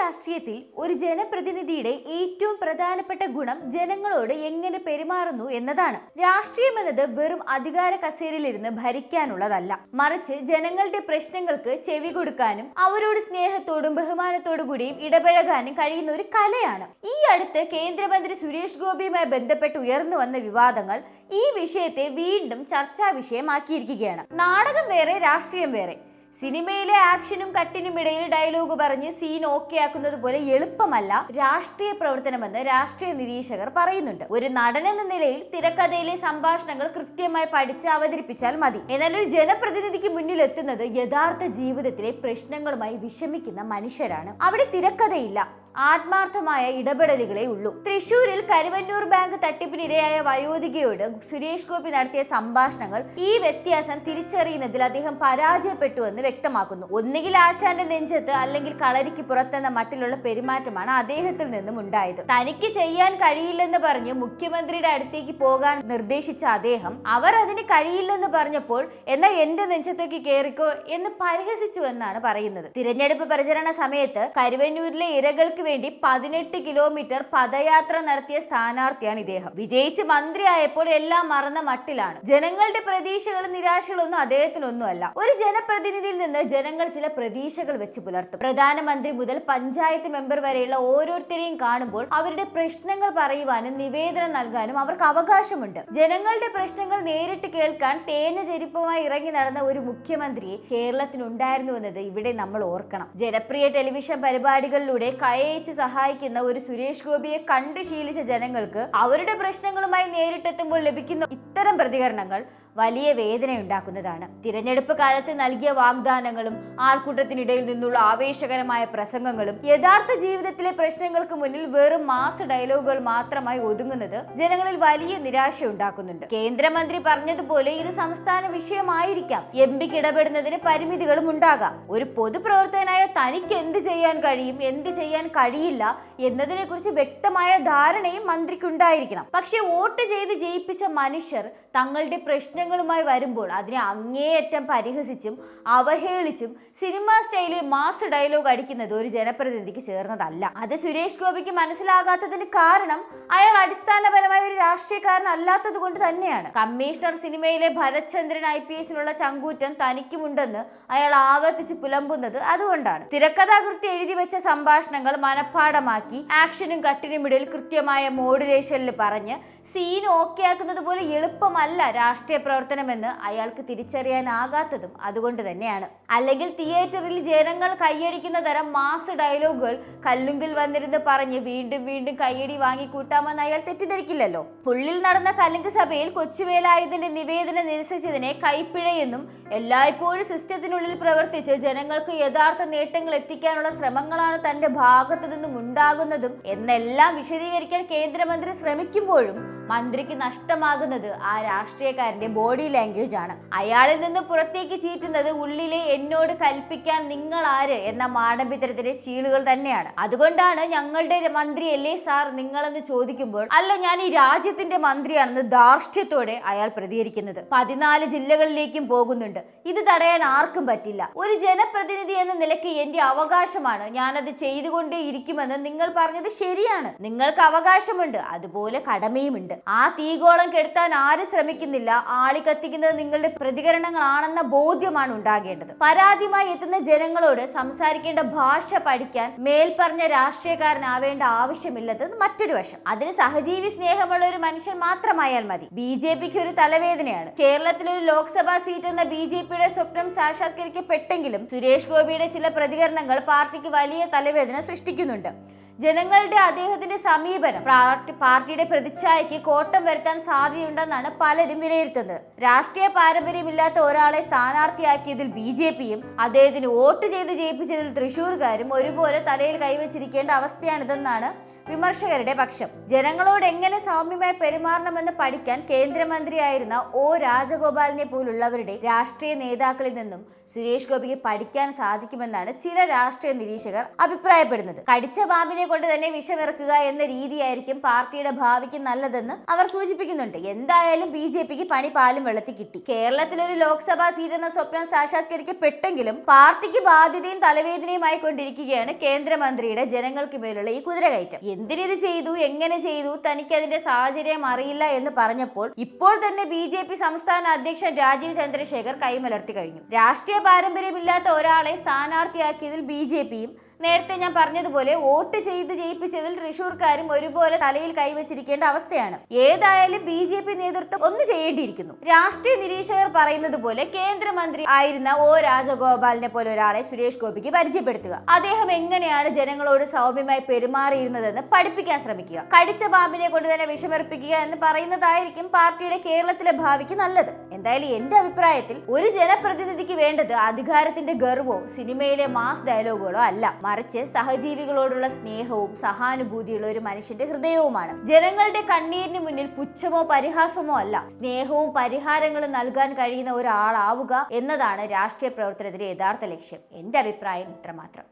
രാഷ്ട്രീയത്തിൽ ഒരു ജനപ്രതിനിധിയുടെ ഏറ്റവും പ്രധാനപ്പെട്ട ഗുണം ജനങ്ങളോട് എങ്ങനെ പെരുമാറുന്നു എന്നതാണ്. രാഷ്ട്രീയം എന്നത് വെറും അധികാര കസേരയിലിരുന്ന് ഭരിക്കാനുള്ളതല്ല. മറിച്ച് ജനങ്ങളുടെ പ്രശ്നങ്ങൾക്ക് ചെവി കൊടുക്കാനും അവരോട് സ്നേഹത്തോടും ബഹുമാനത്തോടു കൂടിയും ഇടപഴകാനും കഴിയുന്ന ഒരു കലയാണ്. ഈ അടുത്ത് കേന്ദ്രമന്ത്രി സുരേഷ് ഗോപിയുമായി ബന്ധപ്പെട്ട് ഉയർന്നു വന്ന വിവാദങ്ങൾ ഈ വിഷയത്തെ വീണ്ടും ചർച്ചാ വിഷയമാക്കിയിരിക്കുകയാണ്. നാടകം വേറെ രാഷ്ട്രീയം വേറെ. സിനിമയിലെ ആക്ഷനും കട്ടിനും ഇടയിൽ ഡയലോഗ് പറഞ്ഞ് സീൻ ഓക്കെ ആക്കുന്നത് പോലെ എളുപ്പമല്ല രാഷ്ട്രീയ പ്രവർത്തനമെന്ന് രാഷ്ട്രീയ നിരീക്ഷകർ പറയുന്നുണ്ട്. ഒരു നടൻ എന്ന നിലയിൽ തിരക്കഥയിലെ സംഭാഷണങ്ങൾ കൃത്യമായി പഠിച്ച് അവതരിപ്പിച്ചാൽ മതി. എന്നാൽ ഒരു ജനപ്രതിനിധിക്ക് മുന്നിൽ എത്തുന്നത് യഥാർത്ഥ ജീവിതത്തിലെ പ്രശ്നങ്ങളുമായി വിഷമിക്കുന്ന മനുഷ്യരാണ്. അവിടെ തിരക്കഥയില്ല. ആത്മാർത്ഥമായ ഇടപെടലുകളേ ഉള്ളൂ. തൃശൂരിൽ കരുവന്നൂർ ബാങ്ക് തട്ടിപ്പിനിരയായ വയോധികയോട് സുരേഷ് ഗോപി നടത്തിയ സംഭാഷണങ്ങൾ ഈ വ്യത്യാസം തിരിച്ചറിയുന്നതിൽ അദ്ദേഹം പരാജയപ്പെട്ടുവെന്ന് വ്യക്തമാക്കുന്നു. ഒന്നുകിൽ ആശാന്റെ നെഞ്ചത്ത് അല്ലെങ്കിൽ കളരിക്ക് പുറത്തെന്ന മട്ടിലുള്ള പെരുമാറ്റമാണ് അദ്ദേഹത്തിൽ നിന്നും ഉണ്ടായത്. തനിക്ക് ചെയ്യാൻ കഴിയില്ലെന്ന് പറഞ്ഞ് മുഖ്യമന്ത്രിയുടെ അടുത്തേക്ക് പോകാൻ നിർദ്ദേശിച്ച അദ്ദേഹം അവർ അതിന് കഴിയില്ലെന്ന് പറഞ്ഞപ്പോൾ എന്നാൽ എന്റെ നെഞ്ചത്തേക്ക് കയറിക്കോ എന്ന് പരിഹസിച്ചു എന്നാണ് പറയുന്നത്. തിരഞ്ഞെടുപ്പ് പ്രചരണ സമയത്ത് കരുവന്നൂരിലെ ഇരകൾക്ക് വേണ്ടി പതിനെട്ട് കിലോമീറ്റർ പദയാത്ര നടത്തിയ സ്ഥാനാർത്ഥിയാണ് ഇദ്ദേഹം. വിജയിച്ച് മന്ത്രിയായപ്പോൾ എല്ലാം മറന്ന മട്ടിലാണ്. ജനങ്ങളുടെ പ്രതീക്ഷകളും നിരാശകളൊന്നും അദ്ദേഹത്തിനൊന്നുമല്ല. ഒരു ജനപ്രതിനിധിയിൽ നിന്ന് ജനങ്ങൾ ചില പ്രതീക്ഷകൾ വെച്ച് പുലർത്തും. പ്രധാനമന്ത്രി മുതൽ പഞ്ചായത്ത് മെമ്പർ വരെയുള്ള ഓരോരുത്തരെയും കാണുമ്പോൾ അവരുടെ പ്രശ്നങ്ങൾ പറയുവാനും നിവേദനം നൽകാനും അവർക്ക് അവകാശമുണ്ട്. ജനങ്ങളുടെ പ്രശ്നങ്ങൾ നേരിട്ട് കേൾക്കാൻ തേഞ്ഞ ചെരുപ്പുമായി ഇറങ്ങി നടന്ന ഒരു മുഖ്യമന്ത്രിയെ കേരളത്തിനുണ്ടായിരുന്നു എന്നത് ഇവിടെ നമ്മൾ ഓർക്കണം. ജനപ്രിയ ടെലിവിഷൻ പരിപാടികളിലൂടെ കയയിച്ച് സഹായിക്കുന്ന ഒരു സുരേഷ് ഗോപിയെ കണ്ട് ശീലിച്ച ജനങ്ങൾക്ക് അവരുടെ പ്രശ്നങ്ങളുമായി നേരിട്ടെത്തുമ്പോൾ ലഭിക്കുന്ന ഇത്തരം പ്രതികരണങ്ങൾ വലിയ വേദനയുണ്ടാക്കുന്നതാണ് തിരഞ്ഞെടുപ്പ് കാലത്ത് നൽകിയ വാഗ്ദാനങ്ങളും ആൾക്കൂട്ടത്തിനിടയിൽ നിന്നുള്ള ആവേശകരമായ പ്രസംഗങ്ങളും യഥാർത്ഥ ജീവിതത്തിലെ പ്രശ്നങ്ങൾക്ക് മുന്നിൽ വെറും മാസ ഡയലോഗുകൾ മാത്രമായി ഒതുങ്ങുന്നത് ജനങ്ങളിൽ വലിയ നിരാശ ഉണ്ടാക്കുന്നുണ്ട്. കേന്ദ്രമന്ത്രി പറഞ്ഞതുപോലെ ഇത് സംസ്ഥാന വിഷയമായിരിക്കാം. എം പിക്ക് ഇടപെടുന്നതിന് പരിമിതികളും ഉണ്ടാകാം. ഒരു പൊതുപ്രവർത്തകനായ തനിക്ക് എന്ത് ചെയ്യാൻ കഴിയും എന്ത് ചെയ്യാൻ കഴിയില്ല എന്നതിനെ കുറിച്ച് വ്യക്തമായ ധാരണയും മന്ത്രിക്കുണ്ടായിരിക്കണം. പക്ഷെ വോട്ട് ചെയ്ത് ജയിപ്പിച്ച മനുഷ്യർ തങ്ങളുടെ പ്രശ്നങ്ങളുമായി വരുമ്പോൾ അതിനെ അങ്ങേയറ്റം പരിഹസിച്ചും അവഹേളിച്ചും സിനിമാ സ്റ്റൈലിൽ മാസ് ഡയലോഗ് അടിക്കുന്നത് ഒരു ജനപ്രതിനിധിക്ക് ചേർന്നതല്ല. അത് സുരേഷ് ഗോപിക്ക് മനസ്സിലാകാത്തതിന് കാരണം അയാൾ അടിസ്ഥാനപരമായ ഒരു രാഷ്ട്രീയക്കാരനല്ലാത്തത് കൊണ്ട് തന്നെയാണ്. കമ്മീഷണർ സിനിമയിലെ ഭരത്ചന്ദ്രൻ ഐ പി എസിനുള്ള ചങ്കൂറ്റം തനിക്കുമുണ്ടെന്ന് അയാൾ ആവർത്തിച്ച് പുലമ്പുന്നത് അതുകൊണ്ടാണ്. തിരക്കഥാകൃത്തി എഴുതി വെച്ച സംഭാഷണങ്ങൾ മനഃപ്പാടമാക്കി ആക്ഷനും കട്ടിനും ഇടയിൽ കൃത്യമായ മോഡുലേഷനിൽ പറഞ്ഞ് സീൻ ഓക്കെ ആക്കുന്നത് പോലെ എളുപ്പമല്ല രാഷ്ട്രീയ പ്രവർത്തനമെന്ന് അയാൾക്ക് തിരിച്ചറിയാനാകാത്തതും അതുകൊണ്ട് തന്നെയാണ്. അല്ലെങ്കിൽ തിയേറ്ററിൽ ജനങ്ങൾ കൈയടിക്കുന്ന തരം മാസ് ഡയലോഗുകൾ കല്ലുങ്കിൽ വന്നിരുന്ന് പറഞ്ഞ് വീണ്ടും വീണ്ടും കൈയടി വാങ്ങിക്കൂട്ടാമെന്ന് അയാൾ തെറ്റിദ്ധരിക്കില്ലല്ലോ. പുള്ളിൽ നടന്ന കല്ലുങ്ക് സഭയിൽ കൊച്ചുവേലായുധന്റെ നിവേദനം നിരസിച്ചതിനെ കൈപ്പിഴയെന്നും എല്ലായ്പ്പോഴും സിസ്റ്റത്തിനുള്ളിൽ പ്രവർത്തിച്ച് ജനങ്ങൾക്ക് യഥാർത്ഥ നേട്ടങ്ങൾ എത്തിക്കാനുള്ള ശ്രമങ്ങളാണ് തന്റെ ഭാഗത്തു നിന്നും ഉണ്ടാകുന്നതും എന്നെല്ലാം വിശദീകരിക്കാൻ കേന്ദ്രമന്ത്രി ശ്രമിക്കുമ്പോഴും മന്ത്രിക്ക് നഷ്ടമാകുന്നത് ആ രാഷ്ട്രീയക്കാരന്റെ ബോഡി ലാംഗ്വേജ് ആണ്. അയാളിൽ നിന്ന് പുറത്തേക്ക് ചീറ്റുന്നത് ഉള്ളിലെ എന്നോട് കൽപ്പിക്കാൻ നിങ്ങൾ ആര് എന്ന മാടമ്പിത്തരത്തിന്റെ ചീളുകൾ തന്നെയാണ്. അതുകൊണ്ടാണ് ഞങ്ങളുടെ മന്ത്രി അല്ലേ സാർ നിങ്ങളെന്ന് ചോദിക്കുമ്പോൾ അല്ല ഞാൻ ഈ രാജ്യത്തിന്റെ മന്ത്രിയാണെന്ന് ധാർഷ്ട്യത്തോടെ അയാൾ പ്രതികരിക്കുന്നത്. പതിനാല് ജില്ലകളിലേക്കും പോകുന്നുണ്ട്. ഇത് തടയാൻ ആർക്കും പറ്റില്ല. ഒരു ജനപ്രതിനിധി എന്ന നിലയ്ക്ക് എന്റെ അവകാശമാണ്. ഞാനത് ചെയ്തുകൊണ്ടേ ഇരിക്കുമെന്ന് നിങ്ങൾ പറഞ്ഞത് ശരിയാണ്. നിങ്ങൾക്ക് അവകാശമുണ്ട്. അതുപോലെ കടമയുമുണ്ട്. ആ തീഗോളം കെടുത്താൻ ആര് ശ്രമിക്കുന്നില്ല. ആളി കത്തിക്കുന്നത് നിങ്ങളുടെ പ്രതികരണങ്ങളാണെന്ന ബോധ്യമാണ് ഉണ്ടാകേണ്ടത്. പരാതിയുമായി എത്തുന്ന ജനങ്ങളോട് സംസാരിക്കേണ്ട ഭാഷ പഠിക്കാൻ മേൽപ്പറഞ്ഞ രാഷ്ട്രീയക്കാരനാവേണ്ട ആവശ്യമില്ലത് മറ്റൊരു വശം. അതിന് സഹജീവി സ്നേഹമുള്ള ഒരു മനുഷ്യൻ മാത്രമായാൽ മതി. ബി ജെ പിക്ക് ഒരു തലവേദനയാണ്. കേരളത്തിലെ ഒരു ലോക്സഭാ സീറ്റ് എന്ന ബി ജെ പിയുടെ സ്വപ്നം സാക്ഷാത്കരിക്കപ്പെട്ടെങ്കിലും സുരേഷ് ഗോപിയുടെ ചില പ്രതികരണങ്ങൾ പാർട്ടിക്ക് വലിയ തലവേദന സൃഷ്ടിക്കുന്നുണ്ട്. ജനങ്ങളുടെ അദ്ദേഹത്തിന്റെ സമീപനം പാർട്ടിയുടെ പ്രതിച്ഛായയ്ക്ക് കോട്ടം വരുത്താൻ സാധ്യതയുണ്ടെന്നാണ് പലരും വിലയിരുത്തുന്നത്. രാഷ്ട്രീയ പാരമ്പര്യമില്ലാത്ത ഒരാളെ സ്ഥാനാർത്ഥിയാക്കിയതിൽ ബി ജെ പിയും അദ്ദേഹത്തിന് വോട്ട് ചെയ്ത് ജയിപ്പിച്ചതിൽ തൃശൂർകാരും ഒരുപോലെ തലയിൽ കൈവച്ചിരിക്കേണ്ട അവസ്ഥയാണിതെന്നാണ് വിമർശകരുടെ പക്ഷം. ജനങ്ങളോട് എങ്ങനെ സൗമ്യമായി പെരുമാറണമെന്ന് പഠിക്കാൻ കേന്ദ്രമന്ത്രിയായിരുന്ന ഒ രാജഗോപാലിനെ പോലുള്ളവരുടെ രാഷ്ട്രീയ നേതാക്കളിൽ നിന്നും സുരേഷ് ഗോപിക്ക് പഠിക്കാൻ സാധിക്കുമെന്നാണ് ചില രാഷ്ട്രീയ നിരീക്ഷകർ അഭിപ്രായപ്പെടുന്നത്. കടിച്ച പാമ്പിനെ കൊണ്ട് തന്നെ വിഷമിറക്കുക എന്ന രീതിയായിരിക്കും പാർട്ടിയുടെ ഭാവിക്ക് നല്ലതെന്ന് അവർ സൂചിപ്പിക്കുന്നുണ്ട്. എന്തായാലും ബി ജെ പിക്ക് പണി പാലും വെള്ളത്തിൽ കിട്ടി. കേരളത്തിലൊരു ലോക്സഭാ സീറ്റ് എന്ന സ്വപ്നം സാക്ഷാത്കരിക്കപ്പെട്ടെങ്കിലും പാർട്ടിക്ക് ബാധ്യതയും തലവേദനയുമായി കൊണ്ടിരിക്കുകയാണ് കേന്ദ്രമന്ത്രിയുടെ ജനങ്ങൾക്ക് മേലുള്ള ഈ കുതിരകയറ്റം. എന്തിനിത് ചെയ്തു? എങ്ങനെ ചെയ്തു? തനിക്ക് അതിന്റെ സാഹചര്യം അറിയില്ല എന്ന് പറഞ്ഞപ്പോൾ ഇപ്പോൾ തന്നെ ബി ജെ പി സംസ്ഥാന അധ്യക്ഷൻ രാജീവ് ചന്ദ്രശേഖർ കൈമലർത്തി കഴിഞ്ഞു. രാഷ്ട്രീയ പാരമ്പര്യമില്ലാത്ത ഒരാളെ സ്ഥാനാർത്ഥിയാക്കിയതിൽ ബി ജെ പിയും നേരത്തെ ഞാൻ പറഞ്ഞതുപോലെ വോട്ട് ചെയ്ത് ജയിപ്പിച്ചതിൽ തൃശൂർക്കാരും ഒരുപോലെ തലയിൽ കൈവച്ചിരിക്കേണ്ട അവസ്ഥയാണ്. ഏതായാലും ബി ജെ പി നേതൃത്വം ഒന്ന് ചെയ്യേണ്ടിയിരിക്കുന്നു. രാഷ്ട്രീയ നിരീക്ഷകർ പറയുന്നത് പോലെ കേന്ദ്രമന്ത്രി ആയിരുന്ന ഒ രാജഗോപാലിനെ പോലെ ഒരാളെ സുരേഷ് ഗോപിക്ക് പരിചയപ്പെടുത്തുക. അദ്ദേഹം എങ്ങനെയാണ് ജനങ്ങളോട് സൗമ്യമായി പെരുമാറിയിരുന്നതെന്ന് പഠിപ്പിക്കാൻ ശ്രമിക്കുക. കടിച്ച പാമ്പിനെ കൊണ്ട് തന്നെ വിഷമർപ്പിക്കുക എന്ന് പറയുന്നതായിരിക്കും പാർട്ടിയുടെ കേരളത്തിലെ ഭാവിക്ക് നല്ലത്. എന്തായാലും എന്റെ അഭിപ്രായത്തിൽ ഒരു ജനപ്രതിനിധിക്ക് വേണ്ടത് അധികാരത്തിന്റെ ഗർവോ സിനിമയിലെ മാസ് ഡയലോഗുകളോ അല്ല. മറിച്ച് സഹജീവികളോടുള്ള സ്നേഹവും സഹാനുഭൂതിയുള്ള ഒരു മനുഷ്യന്റെ ഹൃദയവുമാണ്. ജനങ്ങളുടെ കണ്ണീരിന് മുന്നിൽ പുച്ഛമോ പരിഹാസമോ അല്ല. സ്നേഹവും പരിഹാരങ്ങളും നൽകാൻ കഴിയുന്ന ഒരാളാവുക എന്നതാണ് രാഷ്ട്രീയ പ്രവർത്തനത്തിന്റെ യഥാർത്ഥ ലക്ഷ്യം. എന്റെ അഭിപ്രായം ഇത്രമാത്രം.